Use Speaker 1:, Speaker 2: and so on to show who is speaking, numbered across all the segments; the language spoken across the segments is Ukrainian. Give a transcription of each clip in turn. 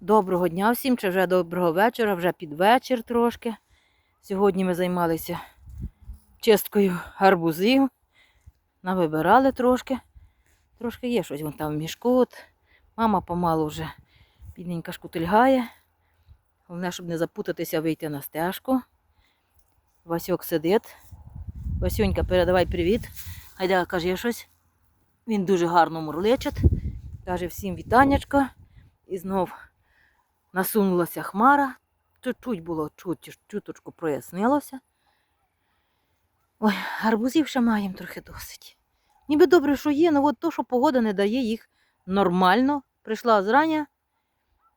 Speaker 1: Доброго дня всім, чи вже доброго вечора, вже під вечір трошки. Сьогодні ми займалися чисткою гарбузів. Навибирали трошки. Трошки є щось вон там в мішку. От. Мама помалу вже бідненька шкутильгає. Головне, щоб не запутатися, вийти на стежку. Васьок сидить. Васюнька, передавай привіт. Гайда каже щось. Він дуже гарно мурличить. Каже всім вітаннячко. І знов насунулася хмара. Чуть-чуть було чуть, чуточку прояснилося. Ой, гарбузів ще маємо трохи досить. Ніби добре, що є, але от то, що погода не дає їх нормально. Прийшла зрання,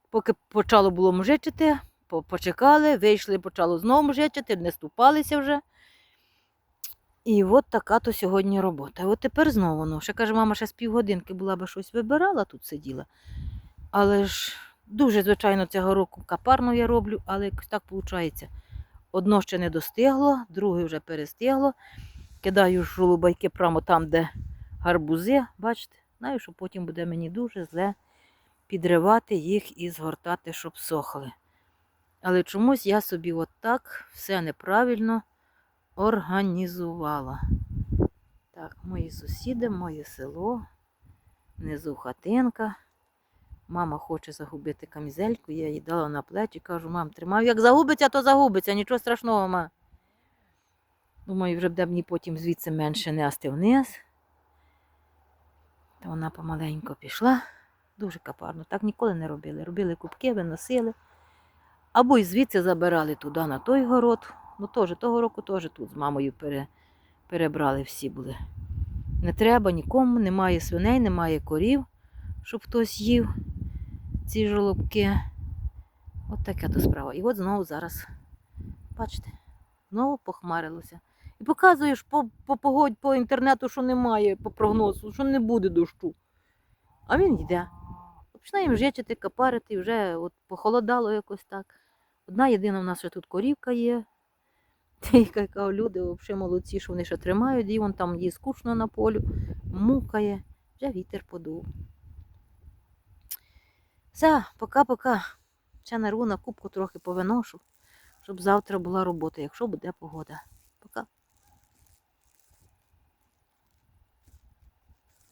Speaker 1: поки почало було мжичити, почекали, вийшли, почало знову мжичити, не ступалися вже. І от така то сьогодні робота. От тепер знову. Ну, ще каже, мама ще з півгодинки була би щось вибирала, тут сиділа. Але ж дуже, звичайно, цього року капарно я роблю, але якось так виходить. Одно ще не достигло, друге вже перестигло. Кидаю жолубайки прямо там, де гарбузи. Бачите, знаю, що потім буде мені дуже зле підривати їх і згортати, щоб сохли. Але чомусь я собі отак все неправильно організувала. Так, мої сусіди, моє село, внизу хатинка. Мама хоче загубити камізельку, я їй дала на плечі, кажу, мам, тримав, як загубиться, то загубиться, нічого страшного, ма. Думаю, вже буде мені потім звідси менше нести вниз. То вона помаленько пішла, дуже капарно. Так ніколи не робили. Робили кубки, виносили. Або й звідси забирали туди на той город. Ну теж того року теж тут з мамою пере, перебрали всі були. Не треба нікому, немає свиней, немає корів, щоб хтось їв ці жолобки. От таке то справа. І от знову зараз, бачите, знову похмарилося. І показуєш по, по погодь, по інтернету, що немає, по прогнозу, що не буде дощу. А він йде. Починаємо жечити, капарити, вже от похолодало якось так. Одна єдина в нас ще тут корівка є. Я кажу, люди взагалі молодці, що вони ще тримають, і вон там їй скучно на полю, мукає, вже вітер подув. Все, пока-пока. Ще нарву на кубку трохи повиношу, щоб завтра була робота, якщо буде погода. Пока.